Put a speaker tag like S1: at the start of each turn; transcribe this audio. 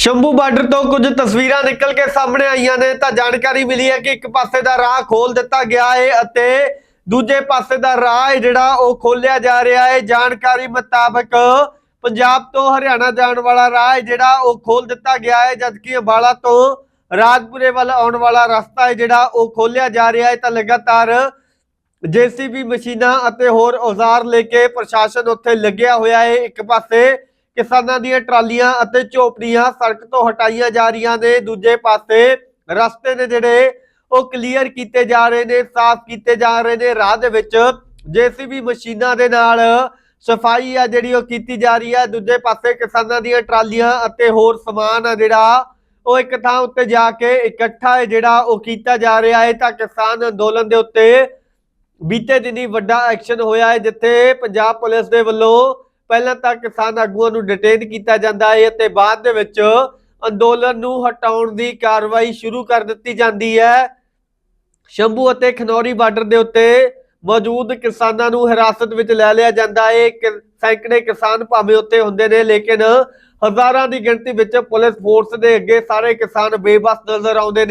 S1: Shambhu border ਤੋਂ ਕੁਝ ਤਸਵੀਰਾਂ ਨਿਕਲ ਕੇ ਸਾਹਮਣੇ ਆਈਆਂ ਨੇ, ਤਾਂ ਜਾਣਕਾਰੀ ਮਿਲੀ ਹੈ ਕਿ ਇੱਕ ਪਾਸੇ ਦਾ ਰਾਹ ਖੋਲ ਦਿੱਤਾ ਗਿਆ ਹੈ ਅਤੇ ਦੂਜੇ ਪਾਸੇ ਦਾ ਰਾਹ ਜਿਹੜਾ, ਉਹ ਖੋਲਿਆ ਜਾ ਰਿਹਾ ਹੈ ਜਾਣਕਾਰੀ ਮੁਤਾਬਕ ਪੰਜਾਬ ਤੋਂ ਹਰਿਆਣਾ ਜਾਣ ਵਾਲਾ ਰਾਹ ਜਿਹੜਾ, ਉਹ ਖੋਲ ਦਿੱਤਾ ਗਿਆ ਹੈ ਜਦਕਿ ਅੰਬਾਲਾ ਤੋਂ ਰਾਜਪੁਰੇ ਵੱਲ ਆਉਣ ਵਾਲਾ ਰਸਤਾ ਹੈ ਜਿਹੜਾ, ਉਹ ਖੋਲਿਆ ਜਾ ਰਿਹਾ ਹੈ ਤਾਂ ਲਗਾਤਾਰ ਜੀਸੀਬੀ ਮਸ਼ੀਨਾਂ ਅਤੇ ਹੋਰ ਔਜ਼ਾਰ ਲੈ ਕੇ ਪ੍ਰਸ਼ਾਸਨ ਉੱਥੇ ਲੱਗਿਆ ਹੋਇਆ ਹੈ ਇੱਕ ਪਾਸੇ ਕਿਸਾਨਾਂ ਦੀਆਂ ਟਰਾਲੀਆਂ ਅਤੇ ਝੋਪੜੀਆਂ ਸੜਕ ਤੋਂ ਹਟਾਈਆਂ ਜਾ ਰਹੀਆਂ ਨੇ। ਦੂਜੇ ਪਾਸੇ ਰਸਤੇ ਨੇ ਜਿਹੜੇ, ਉਹ ਕਲੀਅਰ ਕੀਤੇ ਜਾ ਰਹੇ ਨੇ, ਸਾਫ਼ ਕੀਤੇ ਜਾ ਰਹੇ ਨੇ। ਰਾਹ ਦੇ ਵਿੱਚ ਜੀਸੀਬੀ ਮਸ਼ੀਨਾਂ ਦੇ ਨਾਲ ਸਫ਼ਾਈ ਆ ਜਿਹੜੀ ਉਹ ਕੀਤੀ ਜਾ ਰਹੀ ਹੈ ਦੂਜੇ ਪਾਸੇ ਕਿਸਾਨਾਂ ਦੀਆਂ ਟਰਾਲੀਆਂ ਅਤੇ ਹੋਰ ਸਮਾਨ ਆ ਜਿਹੜਾ, ਉਹ ਇੱਕ ਥਾਂ ਉੱਤੇ ਜਾ ਕੇ ਇਕੱਠਾ ਹੈ ਜਿਹੜਾ ਉਹ ਕੀਤਾ ਜਾ ਰਿਹਾ ਹੈ। ਤਾਂ ਕਿਸਾਨ ਅੰਦੋਲਨ ਦੇ ਉੱਤੇ ਬੀਤੇ ਦਿਨੀ ਵੱਡਾ ਐਕਸ਼ਨ ਹੋਇਆ ਹੈ, ਜਿੱਥੇ ਪੰਜਾਬ ਪੁਲਿਸ ਦੇ ਵੱਲੋਂ ਪਹਿਲਾਂ ਤਾਂ ਕਿਸਾਨ ਆਗੂਆਂ ਨੂੰ ਡਿਟੇਨ ਕੀਤਾ ਜਾਂਦਾ ਹੈ ਅਤੇ ਬਾਅਦ ਦੇ ਵਿੱਚ ਅੰਦੋਲਨ ਨੂੰ ਹਟਾਉਣ ਦੀ ਕਾਰਵਾਈ ਸ਼ੁਰੂ ਕਰ ਦਿੱਤੀ ਜਾਂਦੀ ਹੈ। ਸ਼ੰਭੂ ਅਤੇ ਖਨੌਰੀ ਬਾਰਡਰ ਦੇ ਉੱਤੇ ਮੌਜੂਦ ਕਿਸਾਨਾਂ ਨੂੰ ਹਿਰਾਸਤ ਵਿੱਚ ਲੈ ਲਿਆ ਜਾਂਦਾ ਹੈ। ਸੈਂਕੜੇ ਕਿਸਾਨ ਭਾਵੇਂ ਉੱਤੇ ਹੁੰਦੇ ਨੇ, ਲੇਕਿਨ ਹਜ਼ਾਰਾਂ ਦੀ ਗਿਣਤੀ ਵਿੱਚ ਪੁਲਿਸ ਫੋਰਸ ਦੇ ਅੱਗੇ ਸਾਰੇ ਕਿਸਾਨ ਬੇਬਸ ਨਜ਼ਰ ਆਉਂਦੇ ਨੇ।